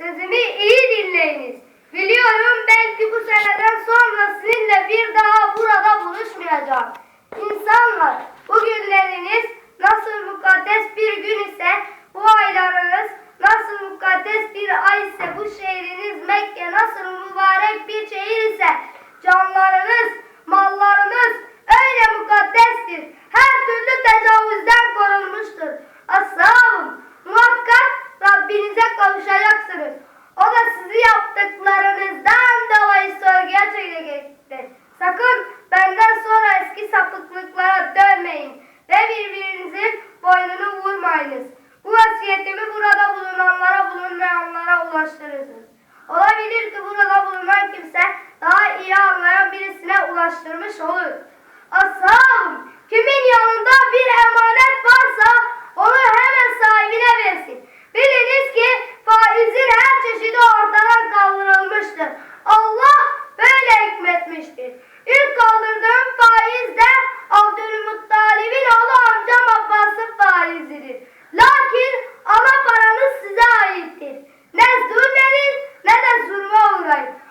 Sözümü iyi dinleyiniz. Biliyorum belki bu seneden sonra sizinle bir daha burada buluşmayacağım. İnsanlar, bugünleriniz nasıl mukaddes bir gün ise bu aylarınız, nasıl mukaddes bir ay ise bu şehriniz Mekke nasıl mübarek bir şehir ise canlarınız, ulaştırırsınız. Olabilir ki burada bulunan kimse daha iyi anlayan birisine ulaştırmış olur. Asam, kimin yanında bir emanet varsa onu hemen sahibine versin. Biliniz ki faizin her çeşidi ortadan kaldırılmıştır. Allah böyle hikmetmiştir. İlk kaldırdığım faiz de Abdülmuttalib'in oğlu amcam Abbas'ın faizidir. life.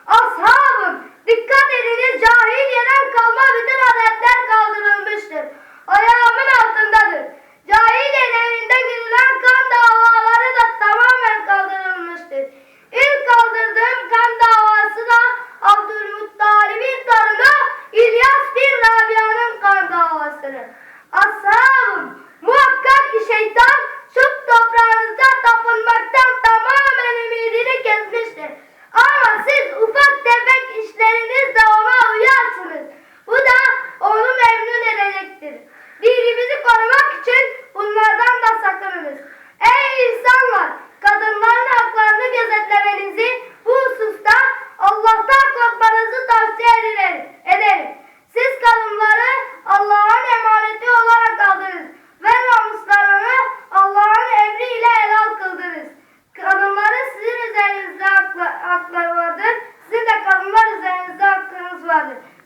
tarde.